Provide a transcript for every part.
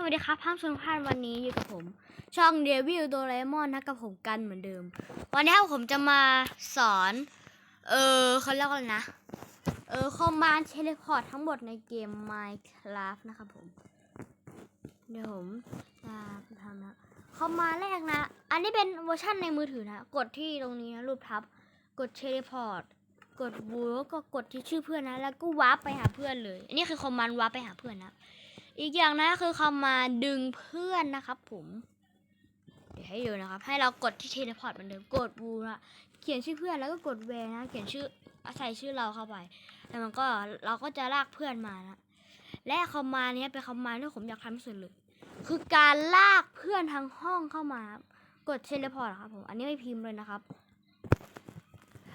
สวัสดีครับพังสุนพานวันนี้อยู่กับผม ช่องเดวิลโดเรมอนนะกับผมกันเหมือนเดิม วันนี้ผมจะมาสอน เออเขาเรียกว่าอะไรนะ เออคอมมานเทเลพอร์ตทั้งหมดในเกม Minecraft นะครับผม เดี๋ยวผมจะทำนะคอมมานแรกนะ อันนี้เป็นเวอร์ชันในมือถือนะ กดที่ตรงนี้นะรูปทับ กดเทเลพอร์ตกดบูแล้วก็กดที่ชื่อเพื่อนนะ แล้วก็วาร์ปไปหาเพื่อนเลย อันนี้คือคอมมานด์วาร์ปไปหาเพื่อนนะ อีกอย่างนะคือคำมาดึงเพื่อนนะครับผม เดี๋ยวให้ดูนะครับ ให้เรากดที่เทเลพอร์ตเหมือนเดิมกดบูนะเขียนชื่อเพื่อนแล้วก็กดแวนะ เขียนชื่อใส่ชื่อเราเข้าไป แล้วมันก็เราก็จะลากเพื่อนมานะและคอมมาเนี้ยเป็นคอมมานที่ผมอยากทำที่สุดเลยคือการลากเพื่อนทั้งห้องเข้ามา กดเทเลพอร์ตครับผมอันนี้ไม่พิมพ์เลยนะครับ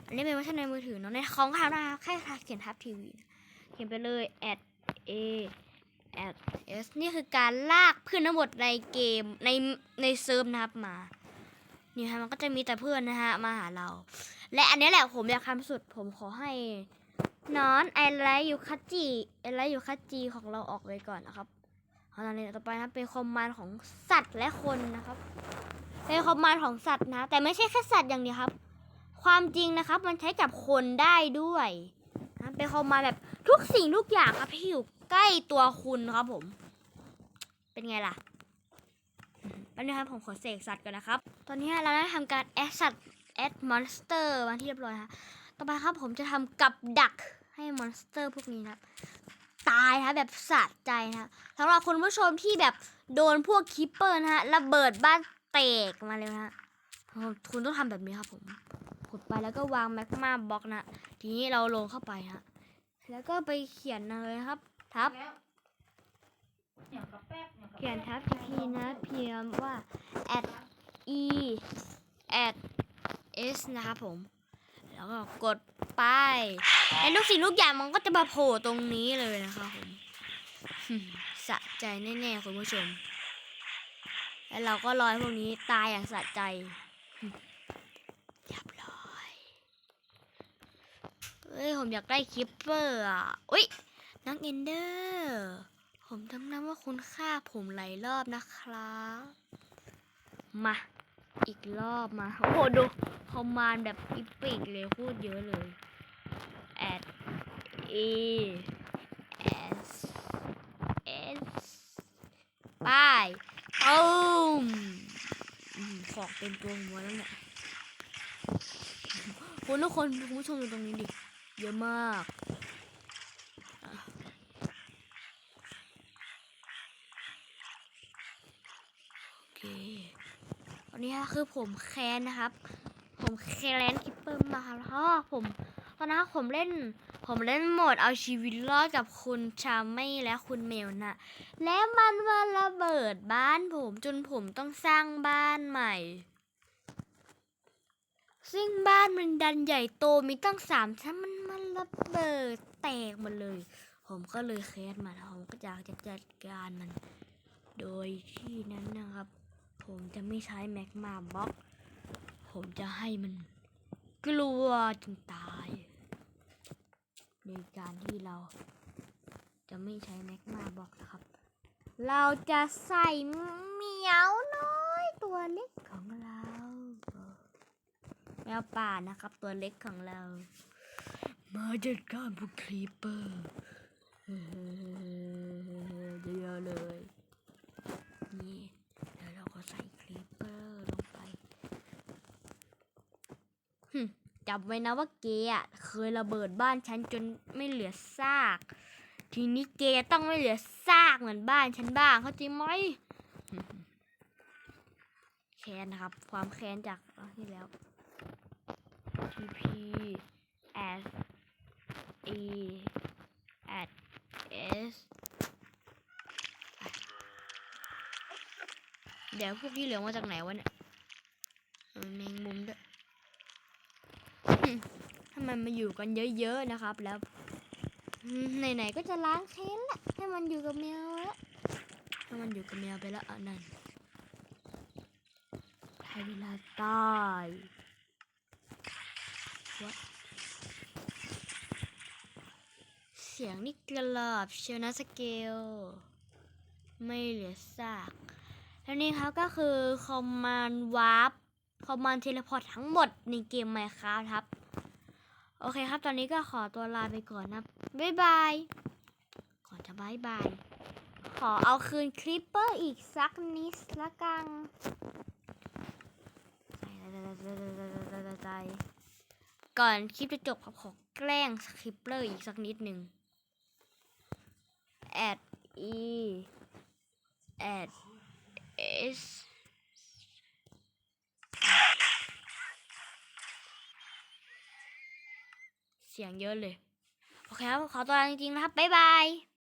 อันนี้เป็นเวอร์ชันในมือถือเนาะในของเขานะครับแค่เขียนทับทีวีเขียนไปเลย at a at s นี่คือการลากเพื่อนทั้งหมดในเกมในในเซิร์ฟนะครับมา นี่ฮะมันก็จะมีแต่เพื่อนนะฮะมาหาเรา และอันนี้แหละผมอยากทำสุดผมขอให้นอนไอไลยูคัจิไอไลยูคัจิของเราออกไปก่อนนะครับเอาตอนนี้ต่อไปนะเป็นคอมมานด์ของสัตว์และคนนะครับเป็นคอมมานด์ของสัตว์นะ แต่ไม่ใช่แค่สัตว์อย่างเดียวครับ ความจริงนะครับมันใช้กับคนได้ด้วยนะเป็นคอมมานด์แบบทุกสิ่งทุกอย่างครับที่อยู่ ใกล้ตัวคุณครับผม เป็นไงล่ะแป๊บนึงครับผมขอเสกสัตว์ก่อนนะครับ ตอนนี้เราได้ทำการแอดสัตว์แอดมอนสเตอร์มาที่เรียบร้อยฮะต่อไปครับผมจะทำกับดักให้มอนสเตอร์พวกนี้นะครับตายนะแบบสะใจนะสำหรับคุณผู้ชมที่แบบโดนพวกคิปเปอร์นะฮะระเบิดบ้านแตกมาเลยนะฮะคุณต้องทำแบบนี้ครับผมขุดไปแล้วก็วางแมกมาบล็อกนะ ทีนี้เราลงเข้าไปฮะแล้วก็ไปเขียนเลยครับ ทับแล้วเหนียวกับแป๊บเหนียวกับ เขียนแป๊บทับทีนะเพียมว่า at e at s นะครับผม แล้วก็กดไปแล้วทุกสิ่งทุกอย่างมันก็จะมาโผล่ตรงนี้เลยนะครับผมสะใจแน่ๆคุณผู้ชม แล้วเราก็รอยพวกนี้ตายอย่างสะใจเรียบร้อยเอ้ย ผมอยากได้คิปเปอร์อะอุ้ย นักเอนเดอร์ ผมจำนำว่าคุณค่าผมหลายรอบนะครับมา อีกรอบมา โอ้โหดูคอมมานด์แบบอีปิกเลยพูดเยอะเลย at e s s ไปตูมอืมฟอกเต็มตัวหัวแล้วเนี่ยคุณทุกคนคุณผู้ชมดูตรงนี้ดิ เยอะมาก โอเควันนี้คือผมแค้นนะครับ ผมแค้นคิปเปอร์มาครับเพราะว่าผมตอนนั้นผมเล่น ผมเล่นโหมดเอาชีวิตรอดกับคุณชาไม่และคุณเมลนะแล้วมันมาระเบิดบ้านผมจนผมต้องสร้างบ้านใหม่ ซึ่งบ้านมันดันใหญ่โตมีตั้งสามชั้นมันมันระเบิดแตกหมดเลย ผมก็เลยแค้นมันผมก็อยากจะจัดการมัน โดยที่นั้นนะครับ ผมจะไม่ใช้แมกมาบล็อก ผมจะให้มันกลัวจนตาย ในการที่เราจะไม่ใช้แมกมาบล็อกนะครับ เราจะใส่เหมียวน้อยตัวเล็กของเราแมวป่านะครับตัวเล็กของเรา มาจัดการพวกครีปเปอร์เยอะเลย นี่แล้วเราก็ใส่ครีปเปอร์ลงไปหึ จำไว้นะว่าเกย์อะเคยระเบิดบ้านฉันจนไม่เหลือซาก ทีนี้เกย์ต้องไม่เหลือซากเหมือนบ้านฉันบ้างเข้าใจไหมแค้นนะครับ ความแค้นจากที่แล้ว tp at e at s เดี๋ยวพวกที่เหลือมาจากไหนวะเนี่ยเออแมงมุมด้วยหึถ้า มันมาอยู่กันเยอะๆนะครับ แล้วไหนๆก็จะล้างแค้นละให้มันอยู่กับแมวละให้มันอยู่กับแมวไปแล้วอะนั่นให้เวลาตายเสียงนี่กระลอบเชียวนะสเกล ไม่เหลือซากแล้วนี่ครับก็คือคอมมานด์วาร์ปคอมมานด์เทเลพอร์ตทั้งหมดในเกม Minecraft ครับ โอเคครับ ตอนนี้ก็ขอตัวลาไปก่อนนะบ๊ายบาย ก่อนจะบายบาย ขอเอาคืนคลิปเปอร์อีกสักนิดละกันใจก่อนคลิปจะจบครับขอแกล้งคลิปเปอร์อีกสักนิดหนึ่ง at e at s เสียงเยอะเลย โอเคครับ ขอตัวลาจริงๆนะครับ บ๊ายบาย